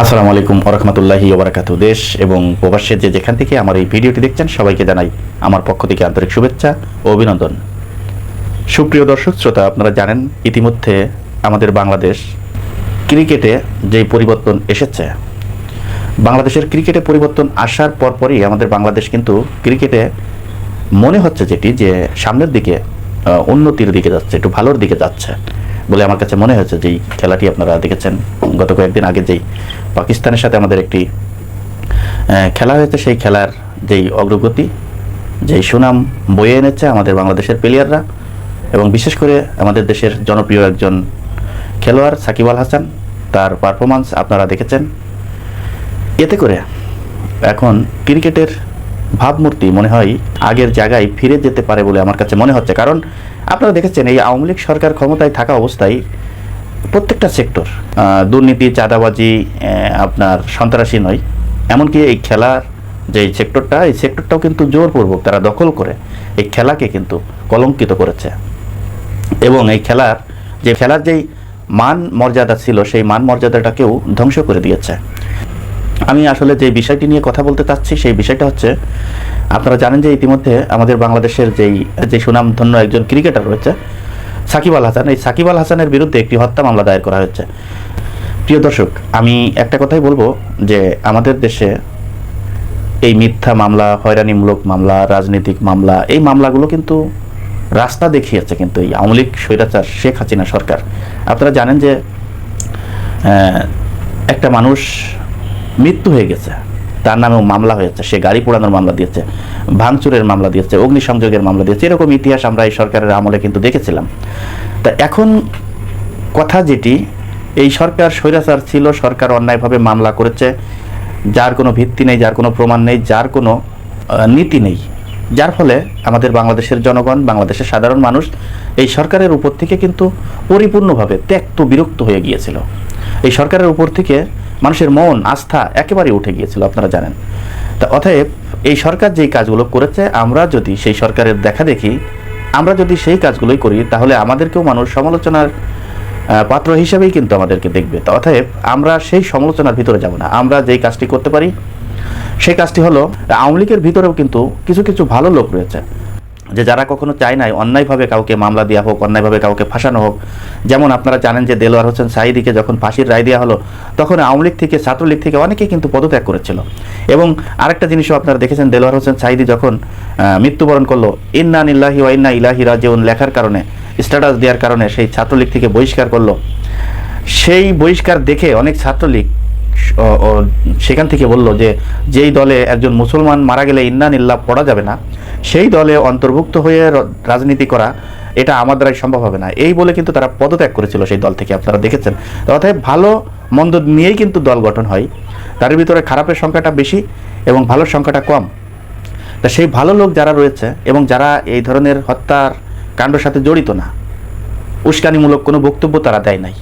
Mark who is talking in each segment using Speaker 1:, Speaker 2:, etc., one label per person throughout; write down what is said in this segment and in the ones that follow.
Speaker 1: আসসালামু আলাইকুম ওরহমতুল্লাহি ওবরাকাত দেশ এবং প্রবাসের যে যেখান থেকে আমার এই ভিডিওটি দেখছেন, সবাইকে জানাই আমার পক্ষ থেকে আন্তরিক শুভেচ্ছা ও অভিনন্দন। সুপ্রিয় দর্শক, শ্রোতা, আপনারা জানেন, ইতিমধ্যে আমাদের বাংলাদেশ ক্রিকেটে যে পরিবর্তন এসেছে, বাংলাদেশের ক্রিকেটে পরিবর্তন আসার পরপরই আমাদের বাংলাদেশ কিন্তু ক্রিকেটে মনে হচ্ছে যেটি, যে সামনের দিকে উন্নতির দিকে যাচ্ছে, একটু ভালোর দিকে যাচ্ছে। বলে আমার কাছে মনে হয়েছে যেই খেলাটি আপনারা দেখেছেন। গত কয়েকদিন আগে যেই পাকিস্তানের সাথে আমাদের একটি খেলা হয়েছে, সেই খেলার যেই অগ্রগতি, যেই সুনাম বয়ে এনেছে আমাদের বাংলাদেশের প্লেয়াররা এবং বিশেষ করে আমাদের দেশের জনপ্রিয় একজন খেলোয়াড় সাকিব আল হাসান, তার পারফরমেন্স আপনারা দেখেছেন। এতে করে এখন ক্রিকেটের ভাবমূর্তি মনে হয় আগের জায়গায় ফিরে যেতে পারে বলে আমার কাছে মনে হচ্ছে। কারণ আপনারা দেখেছেন এই আওয়ামী লীগ সরকার ক্ষমতায় থাকা অবস্থায় প্রত্যেকটা সেক্টর দুর্নীতি, চাঁদাবাজি আপনার সন্ত্রাসী নয়। এমনকি এই খেলার যে সেক্টরটা, এই সেক্টরটাও কিন্তু জোরপূর্বক তারা দখল করে এই খেলাকে কিন্তু কলঙ্কিত করেছে। এবং এই খেলার, যে খেলার যেই মান মর্যাদা ছিল, সেই মান মর্যাদাটাকেও ধ্বংস করে দিয়েছে। আমি আসলে যে বিষয়টি নিয়ে কথা বলতে চাচ্ছি, সেই বিষয়টা হচ্ছে, আপনারা জানেন যে ইতিমধ্যে আমাদের বাংলাদেশের যেই, যে সুনামধন্য একজন ক্রিকেটার রয়েছে, সাকিব আল হাসান। এই সাকিব আল হাসানের বিরুদ্ধে একটি হত্যা মামলা দায়ের করা হয়েছে। প্রিয় দর্শক, আমি একটা কথাই বলব যে আমাদের দেশে এই মিথ্যা মামলা, হয়রানিমূলক মামলা, রাজনৈতিক মামলা, এই মামলাগুলো কিন্তু রাস্তা দেখিয়েছে কিন্তু এই আওয়ামী লীগ, স্বৈরাচার, শেখ হাসিনা সরকার। আপনারা জানেন যে একটা মানুষ মৃত্যু হয়ে গেছে। তার নামেও মামলা হয়েছে। সে গাড়ি পোড়ানোর মামলা দিয়েছে, ভাঙচুরের মামলা দিয়েছে, অগ্নিসংযোগের মামলা দিয়েছে। এরকম ইতিহাস আমরা এই সরকারের আমলে কিন্তু দেখেছিলাম। তা এখন কথা যেটি, এই সরকার স্বৈরাচার ছিল, সরকার অন্যায়ভাবে মামলা করেছে, যার কোনো ভিত্তি নেই, যার কোনো প্রমাণ নেই, যার কোনো নীতি নেই। যার ফলে আমাদের বাংলাদেশের জনগণ, বাংলাদেশের সাধারণ মানুষ এই সরকারের উপর থেকে কিন্তু পরিপূর্ণভাবে ত্যক্ত, বিরক্ত হয়ে গিয়েছিল। এই সরকারের উপর থেকে মানুষের মন, আস্থা একেবারে উঠে গিয়েছিল, আপনারা জানেন। তা অতএব এই সরকার যেই কাজগুলো করেছে, আমরা যদি সেই সরকারের দেখা দেখি, আমরা যদি সেই কাজগুলোই করি, তাহলে আমাদেরকেও মানুষ সমালোচনার পাত্র হিসেবেই কিন্তু আমাদেরকে দেখবে। তা অতএব আমরা সেই সমালোচনার ভিতরে যাব না। আমরা যেই কাজটি করতে পারি সেই কাজটি হলো, আওয়ামী লীগের ভিতরেও কিন্তু কিছু কিছু ভালো লোক রয়েছে, যে যারা কখনো চায় নাই অন্যায়ভাবে কাউকে মামলা দেওয়া হোক, অন্যায়ভাবে কাউকে ফাঁসানো হোক। যেমন আপনারা জানেন যে দেলোয়ার হোসেন সাইদিকে যখন ফাঁসির রায় দেওয়া হলো, তখন আওয়ামী লীগ থেকে, ছাত্রলীগ থেকে অনেকেই কিন্তু পদত্যাগ করেছিল। এবং আরেকটা জিনিসও আপনারা দেখেছেন, দেলোয়ার হোসেন সাইদি যখন মৃত্যুবরণ করল, ইন্না নিল্লাহি ওয়া ইন্না ইলাহি রাজিউন লেখার কারণে, স্ট্যাটাস দেওয়ার কারণে সেই ছাত্রলীগ থেকে বহিষ্কার করল। সেই বহিষ্কার দেখে অনেক ছাত্রলীগ সেখান থেকে বলল যে, যেই দলে একজন মুসলমান মারা গেলে ইন্না নিল্লাহ পড়া যাবে না, সেই দলে অন্তর্ভুক্ত হয়ে রাজনীতি করা, এটা আমার দ্বারাই সম্ভব হবে না। এই বলে কিন্তু তারা পদত্যাগ করেছিল সেই দল থেকে, আপনারা দেখেছেন। অতএব ভালো মন্দ নিয়েই কিন্তু দল গঠন হয়। তার ভিতরে খারাপের সংখ্যাটা বেশি এবং ভালোর সংখ্যাটা কম। তা সেই ভালো লোক যারা রয়েছে এবং যারা এই ধরনের হত্যার কাণ্ডের সাথে জড়িত না, উস্কানিমূলক কোনো বক্তব্য তারা দেয় নাই।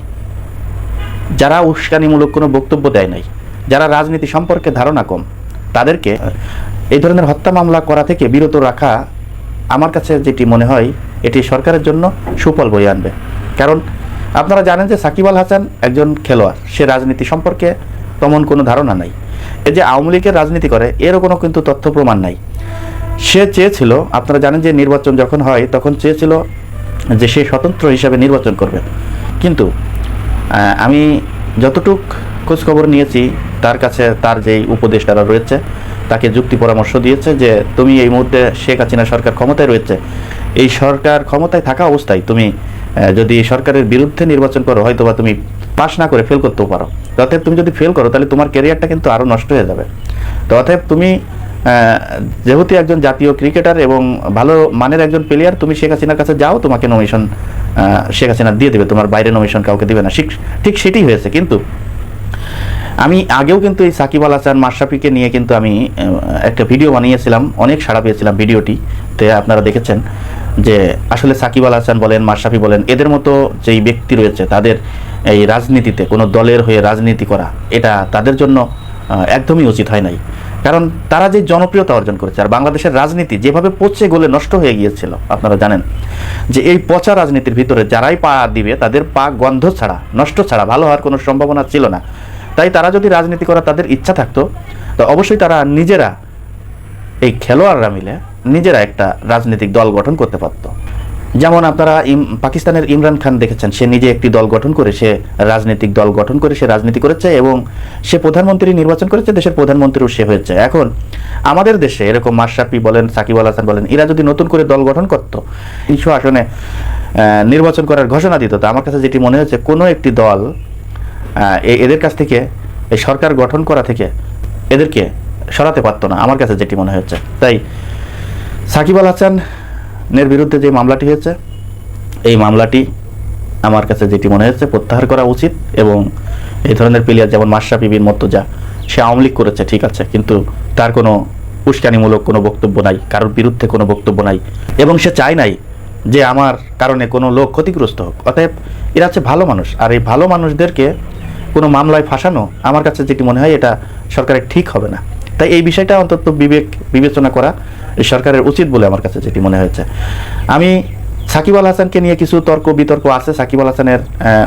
Speaker 1: যারা উস্কানিমূলক কোনো বক্তব্য দেয় নাই, যারা রাজনীতি সম্পর্কে ধারণা কম, তাদেরকে এই ধরনের হত্যা মামলা করা থেকে বিরত রাখা আমার কাছে যেটি মনে হয়, এটি সরকারের জন্য সুফল বয়ে আনবে। কারণ আপনারা জানেন যে সাকিব আল হাসান একজন খেলোয়াড়, সে রাজনীতি সম্পর্কে তেমন কোনো ধারণা নাই। এই যে আওয়ামী লীগের রাজনীতি করে, এরও কোনো কিন্তু তথ্য প্রমাণ নাই। সে চেয়েছিল, আপনারা জানেন যে নির্বাচন যখন হয়, তখন চেয়েছিল যে সে স্বতন্ত্র হিসাবে নির্বাচন করবে। কিন্তু আমি যতটুক খোঁজখবর নিয়েছি, তার কাছে তার যেই উপদেষ্টারা রয়েছে, তাকে যুক্তি পরামর্শ দিয়েছে যে, তুমি এই মুহূর্তে শেখ হাসিনা সরকার ক্ষমতায় রয়েছে। এই সরকার ক্ষমতায় থাকা অবস্থায় তুমি যদি সরকারের বিরুদ্ধে নির্বাচন করো হয়তো বা তুমি পাশ না করে ফেল করতেও পারো। অতএব তুমি যদি ফেল করো, তাহলে তোমার ক্যারিয়ারটা কিন্তু আরও নষ্ট হয়ে যাবে। তো অতএব তুমি যেহেতু একজন জাতীয় ক্রিকেটার এবং ভালো মানের একজন প্লেয়ার তুমি শেখ হাসিনার কাছে যাও, তোমাকে নমিশন শেখ হাসিনা দিয়ে দেবে, তোমার বাইরে নমিশন কাউকে দিবে না। ঠিক- সেটাই হয়েছে, কিন্তু আমি আগেও কিন্তু এই সাকিব আল হাসান, মাশরাফিকে নিয়ে কিন্তু আমি একটা ভিডিও বানিয়েছিলাম, অনেক সাড়া পেয়েছিলাম ভিডিওটি। তে আপনারা দেখেছেন যে আসলে সাকিব আল হাসান বলেন, মাশরাফি বলেন, এদের মতো যেই ব্যক্তি রয়েছে, তাদের এই রাজনীতিতে, কোনো দলের হয়ে রাজনীতি করা, এটা তাদের জন্য একদমই উচিত হয় নাই। কারণ তারা যে জনপ্রিয়তা অর্জন করেছে, আর বাংলাদেশের রাজনীতি যেভাবে পচে গলে নষ্ট হয়ে গিয়েছিল, আপনারা জানেন, যে এই পচা রাজনীতির ভিতরে যারাই পা দিবে, তাদের পা গন্ধ ছাড়া, নষ্ট ছাড়া ভালো হওয়ার কোনো সম্ভাবনা ছিল না। তাই তারা যদি রাজনীতি করার তাদের ইচ্ছা থাকতো, তো অবশ্যই তারা নিজেরা এই খেলোয়াড়রা মিলে নিজেরা একটা রাজনৈতিক দল গঠন করতে পারত। যেমন আপনারা পাকিস্তানের ইমরান খান দেখেছেন, সে নিজে একটি দল গঠন করে, সে রাজনৈতিক দল গঠন করে, সে রাজনীতি করেছে এবং সে প্রধানমন্ত্রী নির্বাচন করেছে, দেশের প্রধানমন্ত্রীও সে হয়েছে। এখন আমাদের দেশে এরকম মাশরাফি বলেন, সাকিব আল হাসান বলেন, এরা যদি নতুন করে দল গঠন করতো তিনশো আসনে নির্বাচন করার ঘোষণা দিত, তো আমার কাছে যেটি মনে হচ্ছে কোনো একটি দল এদের কাছ থেকে, এই সরকার গঠন করা থেকে এদেরকে সরাতে পারতো না, আমার কাছে যেটি মনে হচ্ছে তাই সাকিব আল হাসানের বিরুদ্ধে যে মামলাটি হয়েছে, এই মামলাটি আমার কাছে যেটি মনে হচ্ছে প্রত্যাহার করা উচিত এবং এই ধরনের প্লেয়ার যেমন মাশরাফি বিন মর্তজা, সে আওয়ামী লীগ করেছে, ঠিক আছে, কিন্তু তার কোনো উস্কানিমূলক কোনো বক্তব্য নাই, কারোর বিরুদ্ধে কোনো বক্তব্য নাই এবং সে চায় নাই যে আমার কারণে কোনো লোক ক্ষতিগ্রস্ত হোক। অতএব এরা হচ্ছে ভালো মানুষ আর এই ভালো মানুষদেরকে কোনো মামলায় ফাঁসানো আমার কাছে যেটি মনে হয় এটা সরকারের ঠিক হবে না। তাই এই বিষয়টা অন্তত বিবেক, বিবেচনা করা সরকারের উচিত বলে আমার কাছে যেটি মনে হয়েছে। আমি সাকিব আল হাসানকে নিয়ে কিছু তর্ক বিতর্ক আছে। সাকিব আল হাসানের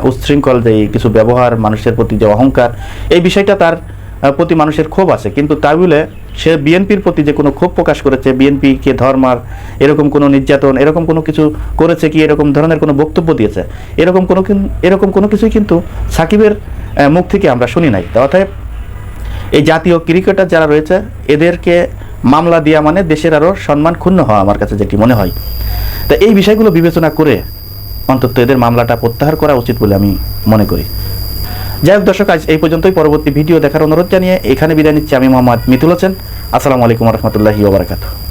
Speaker 1: উচ্ছৃঙ্খল যে কিছু ব্যবহার, মানুষের প্রতি যে অহংকার, এই বিষয়টা তার প্রতি মানুষের ক্ষোভ আছে। কিন্তু তাই বলে সে বিএনপির প্রতি যে কোনো ক্ষোভ প্রকাশ করেছে, বিএনপিকে ধর্মার, এরকম কোনো নির্যাতন, এরকম কোনো কিছু করেছে কি, এরকম ধরনের কোনো বক্তব্য দিয়েছে, এরকম কোনো এরকম কোনো কিছুই কিন্তু সাকিবের মুখ থেকে আমরা শুনি নাই। অতএব এই জাতীয় ক্রিকেটার যারা রয়েছে, এদেরকে মামলা দেওয়া মানে দেশের আরও সম্মান ক্ষুণ্ণ হওয়া আমার কাছে যেটি মনে হয়। তা এই বিষয়গুলো বিবেচনা করে অন্তত এদের মামলাটা প্রত্যাহার করা উচিত বলে আমি মনে করি। যাই হোক দর্শক, আজ এই পর্যন্তই। পরবর্তী ভিডিও দেখার অনুরোধ জানিয়ে এখানে বিদায় নিচ্ছি। আমি মোহাম্মদ মিতুল হোসেন। আসসালামু আলাইকুম রহমতুল্লাহি ওবরাকাতু